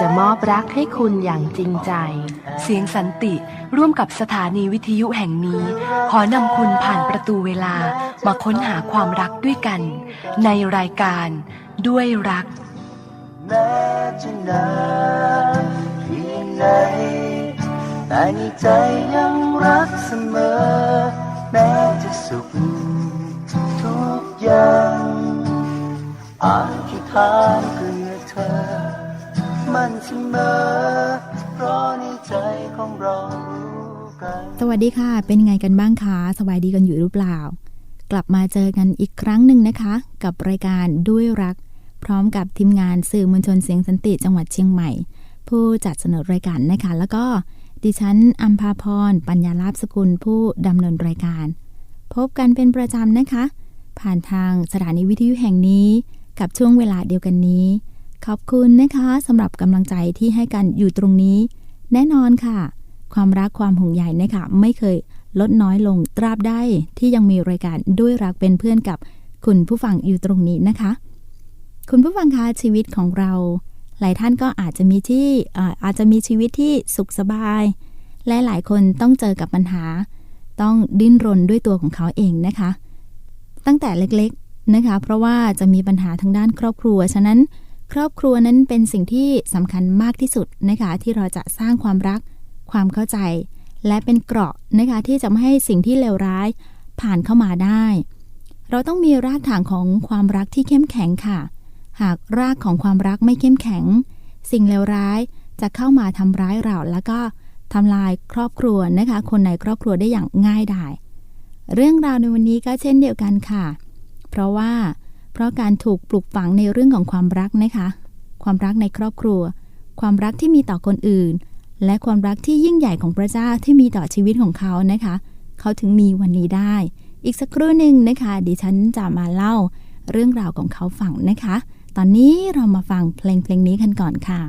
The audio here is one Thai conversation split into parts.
จะมอบรักให้คุณอย่างจริงใจ เสียงสันติร่วมกับสถานีวิทยุแห่งนี้ ขอนำคุณผ่านประตูเวลามาค้นหาความรักด้วยกัน ในรายการด้วยรักแม้จะนานเพียงไหนแต่ในใจยังรักเสมอ แม้จะสุขทุกอย่างอาธิษฐานเพื่อเธอ มันเสมอเพราะในใจของเรารู้กัน สวัสดีค่ะ เป็นไงกันบ้างคะ สบายดีกันอยู่หรือเปล่า กลับมาเจอกันอีกครั้งหนึ่งนะคะ กับรายการด้วยรัก พร้อมกับทีมงานสื่อมวลชนเสียงสันติจังหวัดเชียงใหม่ ผู้จัดเสนอรายการนะคะ แล้วก็ดิฉันอัมพาพร ปัญญาลาภสกุลผู้ดำเนินรายการ พบกันเป็นประจำนะคะ ผ่านทางสถานีวิทยุแห่งนี้ กับช่วงเวลาเดียวกันนี้ ขอบคุณนะคะสำหรับกำลังใจที่ให้กันอยู่ตรงนี้ แน่นอนค่ะ ความรักความห่วงใยนะคะไม่เคยลดน้อยลงตราบได้ที่ยังมีรายการด้วยรักเป็นเพื่อนกับคุณผู้ฟังอยู่ตรงนี้นะคะ คุณผู้ฟังคะชีวิตของเรา หลายท่านก็อาจจะมีที่อาอาจจะมีชีวิตที่สุขสบาย และหลายคนต้องเจอกับปัญหา ต้องดิ้นรนด้วยตัวของเขาเองนะคะ ตั้งแต่เล็กๆนะคะ เพราะว่าจะมีปัญหาทางด้านครอบครัว ฉะนั้น ครอบครัวนั้นเป็นสิ่งที่สำคัญมากที่สุดนะคะที่เราจะสร้างความรัก ความเข้าใจ และเป็นเกราะนะคะที่จะไม่ให้สิ่งที่เลวร้ายผ่านเข้ามาได้ เราต้องมีรากฐานของความรักที่เข้มแข็งค่ะ หากรากของความรักไม่เข้มแข็ง สิ่งเลวร้ายจะเข้ามาทำร้ายเราแล้วก็ทำลายครอบครัวนะคะ คนในครอบครัวได้อย่างง่ายดาย เรื่องราวในวันนี้ก็เช่นเดียวกันค่ะ เพราะว่า เพราะการถูกปลูกฝังในเรื่องของความรักนะคะ ความรักในครอบครัว ความรักที่มีต่อคนอื่น และความรักที่ยิ่งใหญ่ของพระเจ้าที่มีต่อชีวิตของเขานะคะ เขาถึงมีวันนี้ได้ อีกสักครู่หนึ่งนะคะ ดิฉันจะมาเล่าเรื่องราวของเขาฟังนะคะ ตอนนี้เรามาฟังเพลงเพลงนี้กันก่อนค่ะ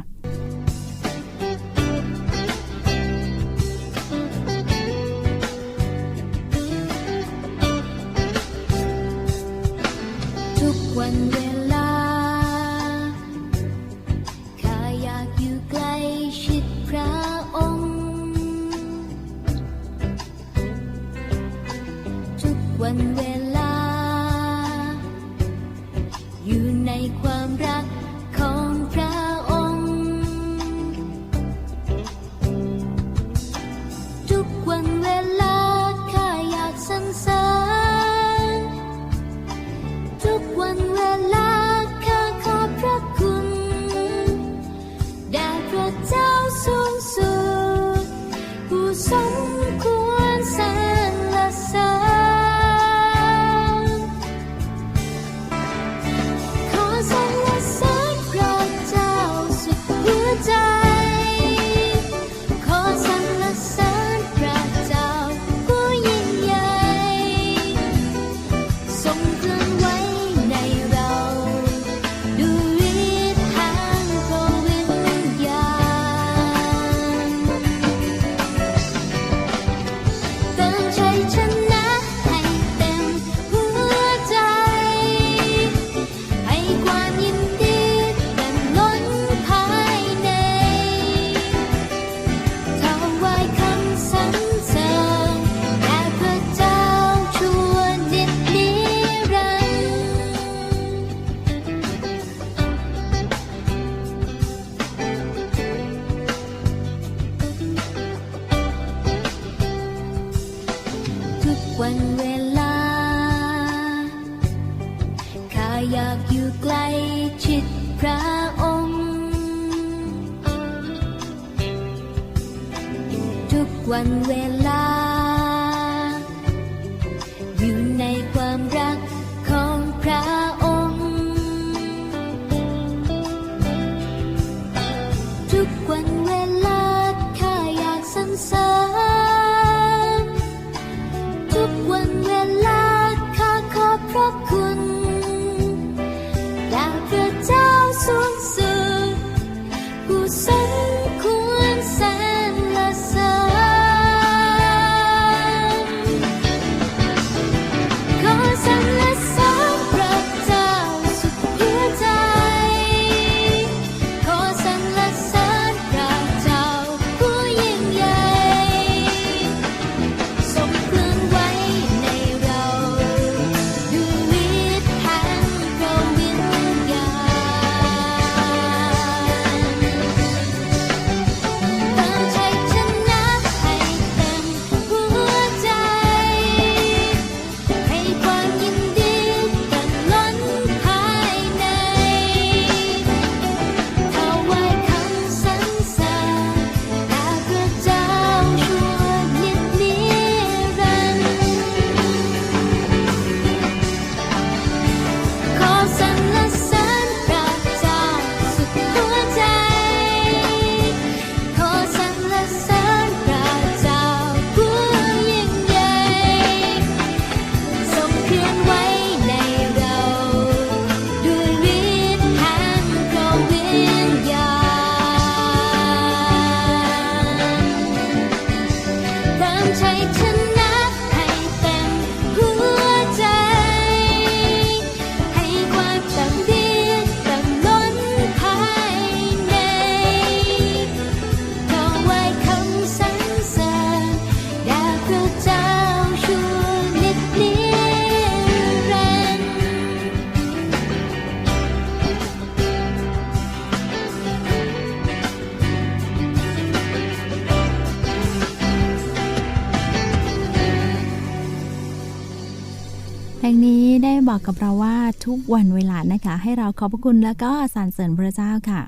ทุกวันเวลานะคะ ให้เราขอบพระคุณแล้วก็สรรเสริญพระเจ้าค่ะ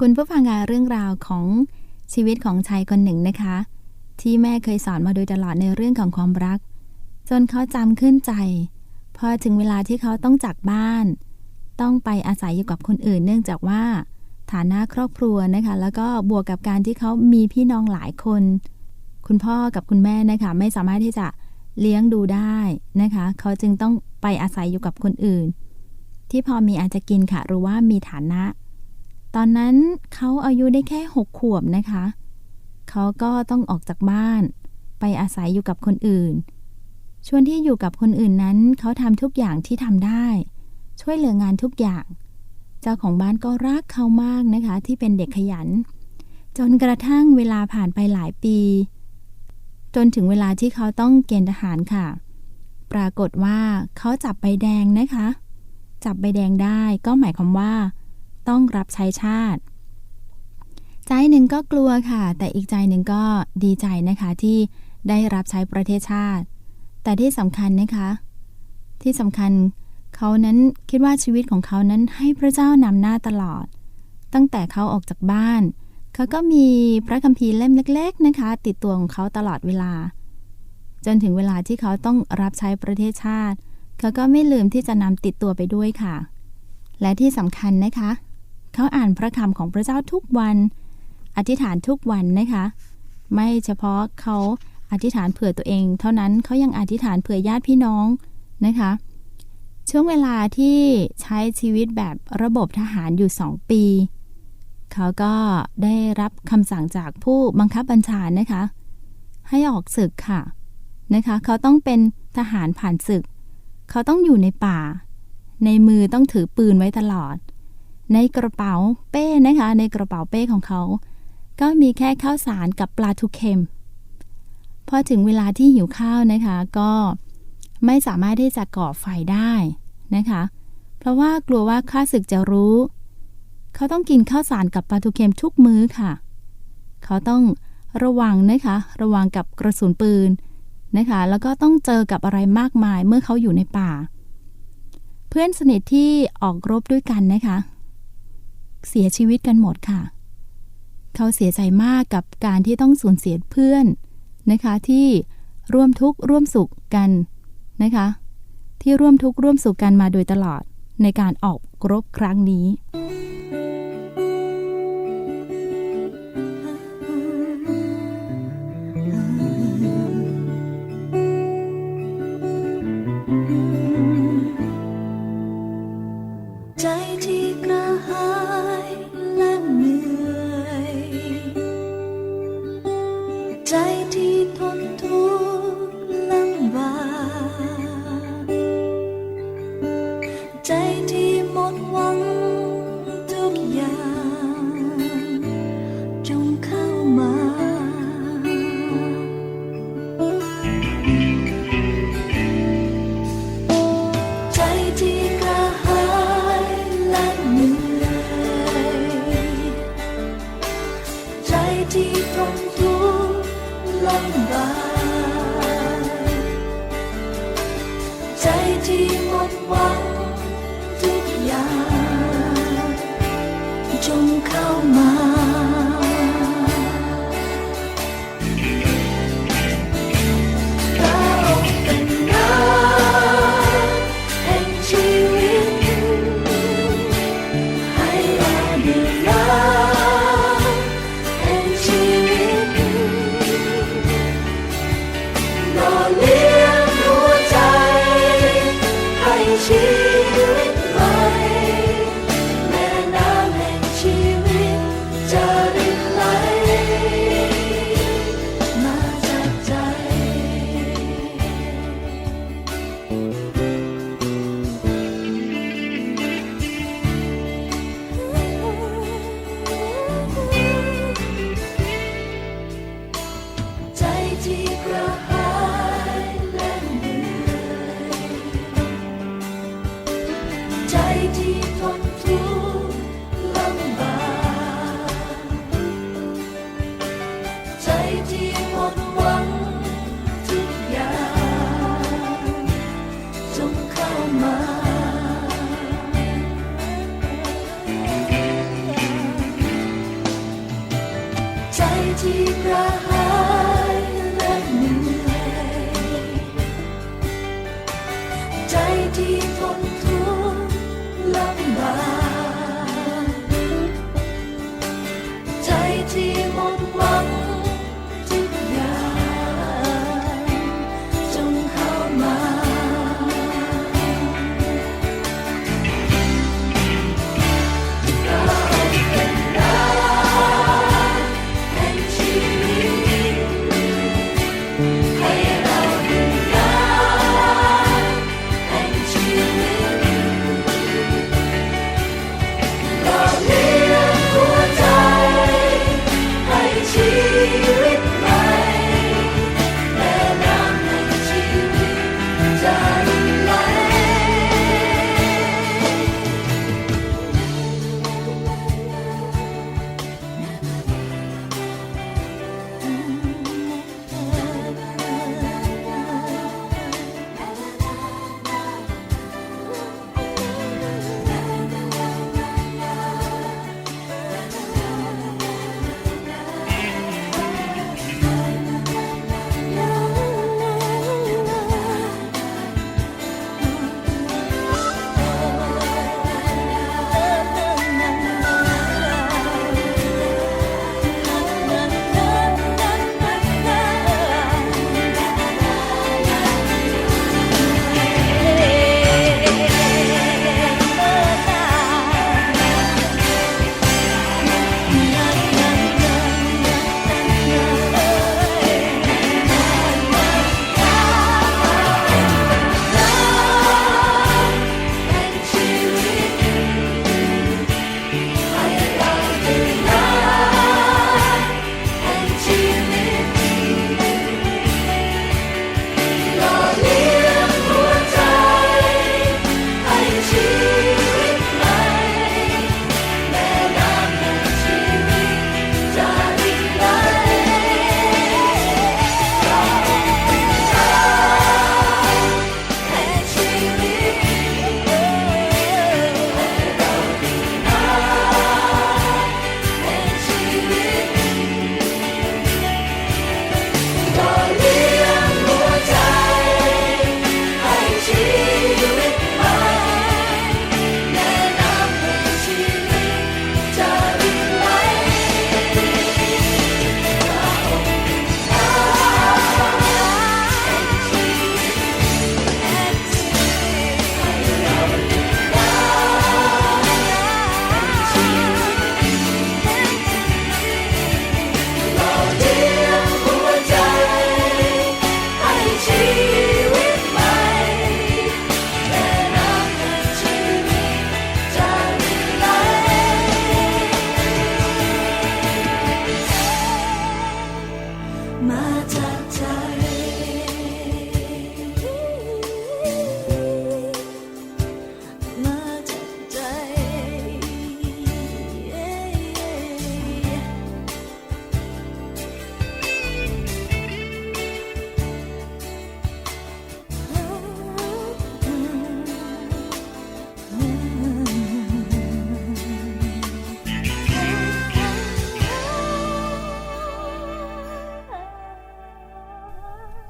คุณผู้ฟังเรื่องราวของชีวิตของชายคนหนึ่งนะคะ ที่แม่เคยสอนมาโดยตลอดในเรื่องของความรัก จนเขาจำขึ้นใจ พอถึงเวลาที่เขาต้องจากบ้าน ต้องไปอาศัยอยู่กับคนอื่น เนื่องจากว่า ฐานะครอบครัวนะคะ แล้วก็บวกกับการที่เขามีพี่น้องหลายคน คุณพ่อกับคุณแม่นะคะไม่สามารถที่จะเลี้ยงดูได้นะคะ เขาจึงต้องไปอาศัยอยู่กับคนอื่น ที่พอมีอาจจะกินค่ะ หรือว่ามีฐานะ ตอนนั้นเขาอายุได้แค่หกขวบนะคะ เขาก็ต้องออกจากบ้าน ไปอาศัยอยู่กับคนอื่น ช่วงที่อยู่กับคนอื่นนั้นเขาทำทุกอย่างที่ทำได้ ช่วยเหลืองานทุกอย่าง เจ้าของบ้านก็รักเขามากนะคะ ที่เป็นเด็กขยัน จนกระทั่งเวลาผ่านไปหลายปี จนถึงเวลาที่เขาต้องเกณฑ์ทหารค่ะ ปรากฏว่าเขาจับใบแดงนะคะ จับใบแดงได้ก็หมายความว่า ต้องรับใช้ชาติ ใจหนึ่งก็กลัวค่ะ แต่อีกใจหนึ่งก็ดีใจนะคะที่ได้รับใช้ประเทศชาติ แต่ที่สำคัญนะคะ ที่สำคัญเขานั้นคิดว่าชีวิตของเขานั้นให้พระเจ้านำหน้าตลอด ตั้งแต่เขาออกจากบ้าน เขาก็มีพระคัมภีร์เล่มเล็ก ๆนะคะ ติดตัวของเขาตลอดเวลา จนถึงเวลาที่เขาต้องรับใช้ประเทศชาติ เขาก็ไม่ลืมที่จะนำติดตัวไปด้วยค่ะ และที่สำคัญนะคะ เขาอ่านพระคำของพระเจ้าทุกวัน อธิษฐานทุกวันนะคะ ไม่เฉพาะเขาอธิษฐานเผื่อตัวเอง เท่านั้นเขายังอธิษฐานเผื่อญาติพี่น้องนะคะ ช่วงเวลาที่ใช้ชีวิตแบบระบบทหารอยู่สองปี เขาก็ได้รับคำสั่งจากผู้บังคับบัญชานะคะ ให้ออกศึกค่ะนะคะ เขาต้องเป็นทหารผ่านศึก เขาต้องอยู่ในป่า ในมือต้องถือปืนไว้ตลอด ในกระเป๋าเป้นะคะ ในกระเป๋าเป้ของเขา ก็มีแค่ข้าวสารกับปลาทูเค็ม พอถึงเวลาที่หิวข้าวนะคะ ก็ไม่สามารถที่จะก่อไฟได้นะคะ เพราะว่ากลัวว่าข้าศึกจะรู้ เขาต้องกินข้าวสารกับปลาทูเค็มทุกมื้อค่ะ เขาต้องระวังนะคะ ระวังกับกระสุนปืน นะคะ แล้วก็ต้องเจอกับอะไรมากมายเมื่อเขาอยู่ในป่า เพื่อนสนิทที่ออกรบด้วยกันนะคะ เสียชีวิตกันหมดค่ะ เขาเสียใจมากกับการที่ต้องสูญเสียเพื่อนนะคะที่ร่วมทุกข์ร่วมสุขกันนะคะ ที่ร่วมทุกข์ร่วมสุขกันมาโดยตลอดในการออกรบครั้งนี้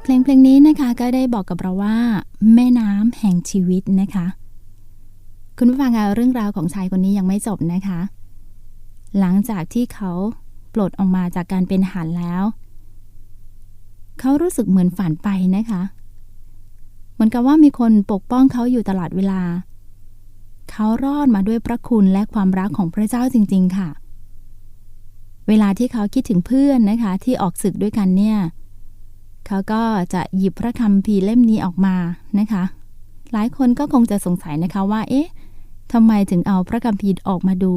เพลงเพลงนี้นะคะก็ได้บอกกับเราว่า แม่น้ำแห่งชีวิตนะคะ คุณผู้ฟังคะเรื่องราวของชายคนนี้ยังไม่จบนะคะ หลังจากที่เขาปลดออกมาจากการเป็นหารแล้ว เขารู้สึกเหมือนฝันไปนะคะ เหมือนกับว่ามีคนปกป้องเขาอยู่ตลอดเวลา เขารอดมาด้วยพระคุณและความรักของพระเจ้าจริง ๆ ค่ะ เวลาที่เขาคิดถึงเพื่อนนะคะ ที่ออกศึกด้วยกันเนี่ยเขาก็จะหยิบพระคัมภีร์เล่มนี้ออกมานะคะ หลายคนก็คงจะสงสัยนะคะว่า เอ๊ะทำไมถึงเอาพระคัมภีร์ออกมาดู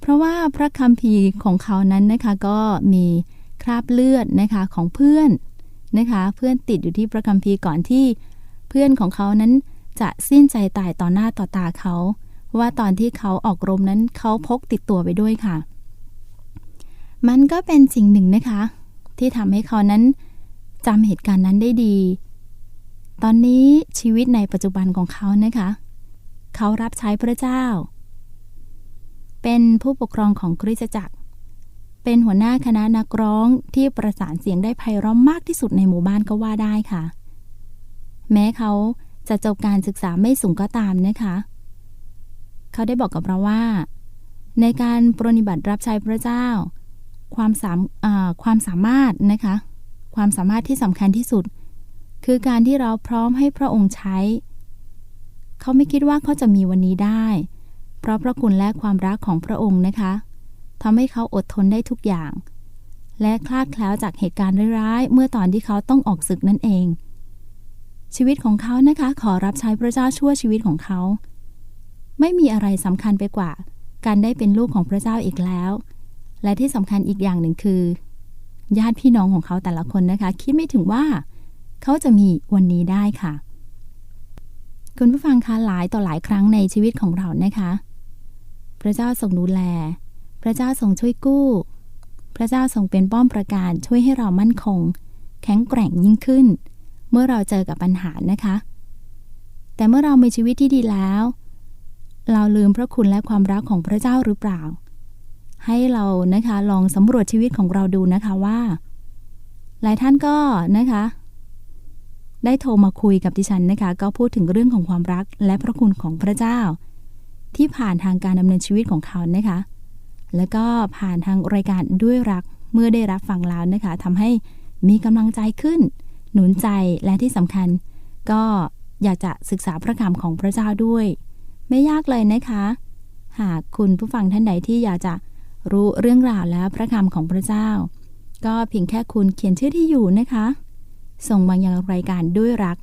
เพราะว่าพระคัมภีร์ของเขานั้นนะคะก็มีคราบเลือดนะคะของเพื่อนนะคะ เพื่อนติดอยู่ที่พระคัมภีร์ก่อนที่ เพื่อนของเขานั้นจะสิ้นใจตายต่อหน้าต่อตาเขา ว่าตอนที่เขาออกรบนั้นเขาพกติดตัวไปด้วยค่ะ มันก็เป็นสิ่งหนึ่งนะคะ ที่ทำให้เขานั้น จำเหตุการณ์นั้นได้ดี ตอนนี้ชีวิตในปัจจุบันของเขานะคะ เขารับใช้พระเจ้า เป็นผู้ปกครองของคริสตจักร เป็นหัวหน้าคณะนักร้องที่ประสานเสียงได้ไพเราะมากที่สุดในหมู่บ้านก็ว่าได้ค่ะ แม้เขาจะจบการศึกษาไม่สูงก็ตามนะคะ เขาได้บอกกับเราว่า ในการปรนิบัติรับใช้พระเจ้า ความสามความสามารถนะคะ ความสามารถที่สำคัญที่สุด คือการที่เราพร้อมให้พระองค์ใช้ เขาไม่คิดว่าเขาจะมีวันนี้ได้ เพราะพระคุณและความรักของพระองค์นะคะทำให้เขาอดทนได้ทุกอย่าง และคลาดแคล้วจากเหตุการณ์ร้ายๆ เมื่อตอนที่เขาต้องออกศึกนั่นเอง ชีวิตของเขานะคะ ขอรับใช้พระเจ้าชั่วชีวิตของเขา ไม่มีอะไรสำคัญไปกว่า การได้เป็นลูกของพระเจ้าอีกแล้ว และที่สำคัญอีกอย่างหนึ่งคือ ญาติพี่น้องของเขาแต่ละคนนะคะ คิดไม่ถึงว่าเขาจะมีวันนี้ได้ค่ะ คุณผู้ฟังคะหลายต่อหลายครั้งในชีวิตของเรานะคะ พระเจ้าทรงดูแล พระเจ้าทรงช่วยกู้ พระเจ้าทรงเป็นป้อมประการช่วยให้เรามั่นคง แข็งแกร่งยิ่งขึ้น เมื่อเราเจอกับปัญหานะคะ แต่เมื่อเรามีชีวิตที่ดีแล้ว เราลืมพระคุณและความรักของพระเจ้าหรือเปล่า ให้เรานะคะลองสำรวจชีวิตของเราดูนะคะว่า หลายท่านก็นะคะ ได้โทรมาคุยกับดิฉันนะคะ ก็พูดถึงเรื่องของความรักและพระคุณของพระเจ้า ที่ผ่านทางการดำเนินชีวิตของเขานะคะ แล้วก็ผ่านทางรายการด้วยรักเมื่อได้รับฟังแล้วนะคะทำให้มีกำลังใจขึ้น หนุนใจและที่สำคัญ ก็อยากจะศึกษาพระคำของพระเจ้าด้วย ไม่ยากเลยนะคะ หากคุณผู้ฟังท่านใดที่อยากจะ รู้เรื่องราวและพระคำของพระเจ้า ก็เพียงแค่คุณเขียนชื่อที่อยู่นะคะ ส่งมายังรายการด้วยรัก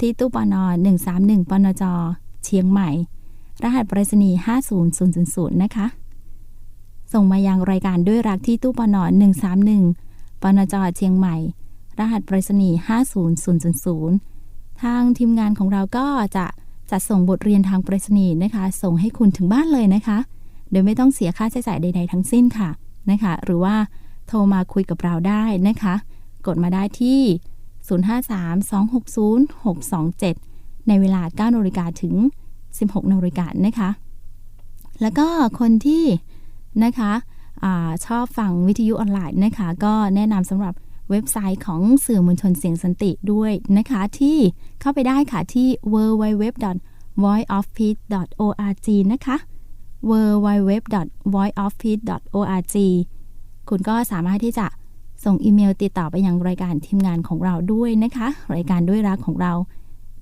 ที่ตู้ปน131ปนจ เชียงใหม่ รหัสไปรษณีย์50000 นะคะ ส่งมายังรายการด้วยรักที่ตู้ปน131ปนจ เชียงใหม่ รหัสไปรษณีย์50000 ทางทีมงานของเราก็จะจัดส่งบทเรียนทางไปรษณีย์นะคะ ส่งให้คุณถึงบ้านเลยนะคะ โดยไม่ต้องเสียค่าใช้จ่ายใด ๆ ทั้งสิ้นค่ะนะคะ หรือว่าโทรมาคุยกับเราได้นะคะ กดมาได้ที่ 053-260-627 ในเวลา 9นาฬิกาถึง 16นาฬิกานะคะ แล้วก็คนที่นะคะอชอบฟังวิทยุออนไลน์นะคะ ก็แนะนำสำหรับเว็บไซต์ของสื่อมวลชนเสียงสันติด้วยนะคะ ที่เข้าไปได้ค่ะที่ www.voiceofpeace.org นะคะ www.voiceofpeace.org คุณก็สามารถที่จะส่งอีเมลติดต่อไปยังรายการทีมงานของเราด้วยนะคะ รายการด้วยรักของเรา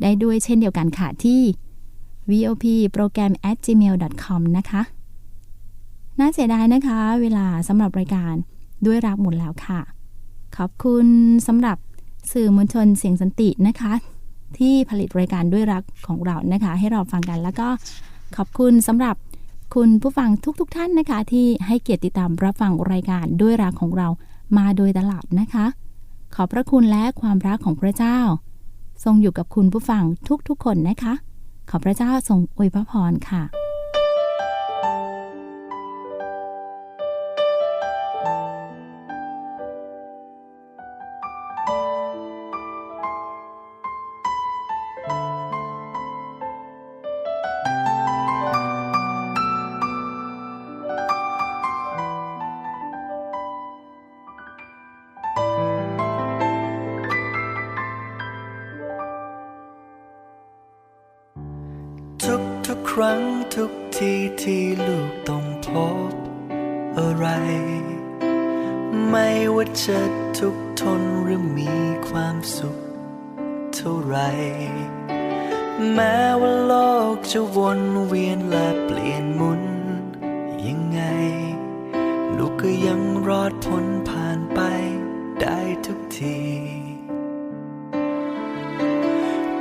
ได้ด้วยเช่นเดียวกันค่ะที่ vop program at gmail com นะคะ น่าเสียดายนะคะ เวลาสำหรับรายการด้วยรักหมดแล้วค่ะ ขอบคุณสำหรับสื่อมวลชนเสียงสันตินะคะ ที่ผลิตรายการด้วยรักของเรานะคะ ให้เราฟังกันแล้วก็ขอบคุณสำหรับ คุณผู้ฟังทุกๆทท่านนะคะ ที่ให้เกียรติติดตามรับฟังรายการด้วยรักของเรามาโดยตลอดนะคะ ขอบพระคุณและความรักของพระเจ้า ทรงอยู่กับคุณผู้ฟังทุกๆคนนะคะ ขอพระเจ้าทรงอวยพระพรค่ะ รั้งทุกทีที่ลูกต้องพบอะไร ไม่ว่าจะทุกทนหรือมีความสุขเท่าไร แม้ว่าโลกจะวนเวียนและเปลี่ยนหมุน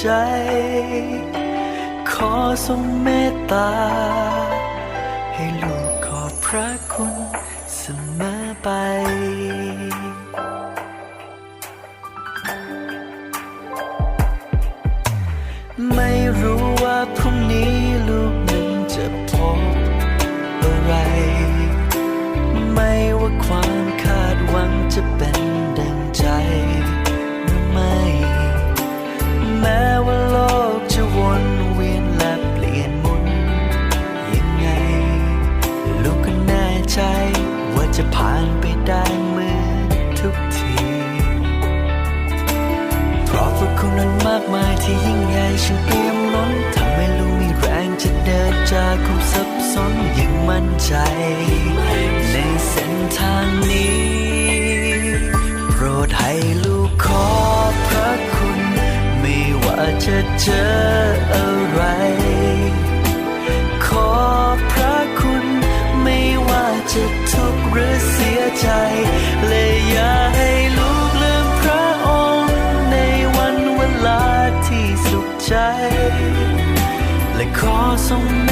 ใจ ขอทรงเมตตา ให้ลูกขอบพระคุณเสมอไปไม่รู้ว่าพรุ่งนี้ลูกนั้นจะพบอะไร ไม่ว่าความคาดหวังจะเป็นดังใจหรือไม่แม้ ฉันเตรียมล้นทำให้ลูกมีแรงจะเดินจากความสับสนอย่างมั่นใจ ในเส้นทางนี้ โปรดให้ลูกขอพระคุณ ไม่ว่าจะเจอ ขอ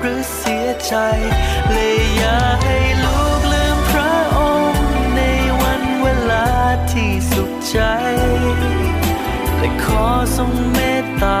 หรือเสียใจเลยอย่าให้ลูกลืมพระองค์ในวันเวลาที่สุขใจ และขอทรงเมตตา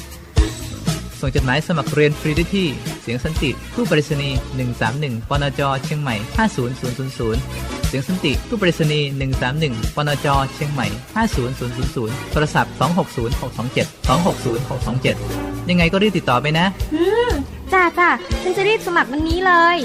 ส่งจดหมายสมัครเรียนฟรีได้ที่ เสียงสันติผู้ปริศนี131 ปนจ เชียงใหม่ 50000 เสียงสันติผู้ปริศนี131 ปนจ เชียงใหม่ 50000 โทรศัพท์ 260627 260627 ยังไงก็รีบติดต่อไปนะจ้าจ้าฉันจะรีบสมัครวันนี้เลย